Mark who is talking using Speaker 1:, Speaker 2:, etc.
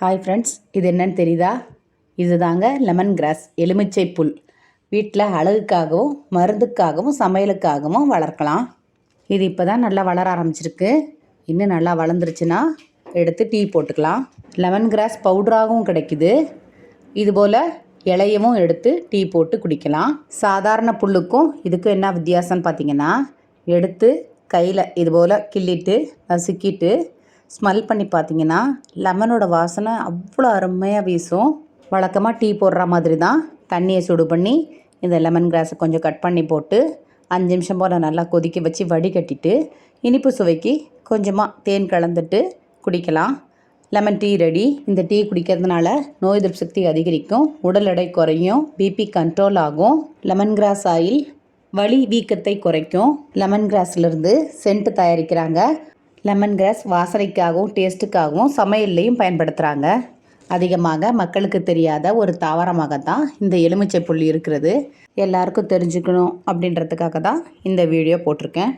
Speaker 1: Hi friends இது என்னன்னு தெரியுதா? இது தாங்க லெமன் கிராஸ் எலுமிச்சை புல் வீட்டில் அழகுக்காகவும் மருந்துக்காகவும் சமையலுக்காகவும் வளர்க்கலாம். இது இப்போ தான் நல்லா வளர ஆரம்பிச்சிருக்கு. இன்னும் நல்லா வளர்ந்துருச்சுன்னா எடுத்து டீ போட்டுக்கலாம். லெமன் கிராஸ் பவுடராகவும் கிடைக்குது. இதுபோல் இலையவும் எடுத்து டீ போட்டு குடிக்கலாம். சாதாரண புல்லுக்கும் இதுக்கும் என்ன வித்தியாசம்னு பார்த்தீங்கன்னா எடுத்து கையில் இதுபோல் கிள்ளிட்டு நசுக்கிட்டு ஸ்மெல் பண்ணி பார்த்தீங்கன்னா லெமனோட வாசனை அவ்வளோ அருமையாக வீசும். வழக்கமாக டீ போடுற மாதிரி தான் தண்ணியை சுடு பண்ணி இந்த லெமன் கிராஸை கொஞ்சம் கட் பண்ணி போட்டு அஞ்சு நிமிஷம் போல் நல்லா கொதிக்க வச்சு வடிகட்டிட்டு இனிப்பு சுவைக்கு கொஞ்சமாக தேன் கலந்துட்டு குடிக்கலாம். லெமன் டீ ரெடி இந்த டீ குடிக்கிறதுனால நோய் எதிர்ப்பு சக்தி அதிகரிக்கும். உடல் எடை குறையும். பிபி கண்ட்ரோல் ஆகும். லெமன் கிராஸ் ஆயில் வலி வீக்கத்தை குறைக்கும். லெமன் கிராஸ்லேருந்து சென்ட் தயாரிக்கிறாங்க. லெமன் கிராஸ் வாசனைக்காகவும் டேஸ்ட்டுக்காகவும் சமையல்லையும் பயன்படுத்துகிறாங்க அதிகமாக மக்களுக்கு தெரியாத ஒரு தாவரமாக தான் இந்த எலுமிச்சை புள்ளி இருக்கிறது. எல்லாருக்கும் தெரிஞ்சுக்கணும் அப்படின்றதுக்காக தான் இந்த வீடியோ போட்டிருக்கேன்.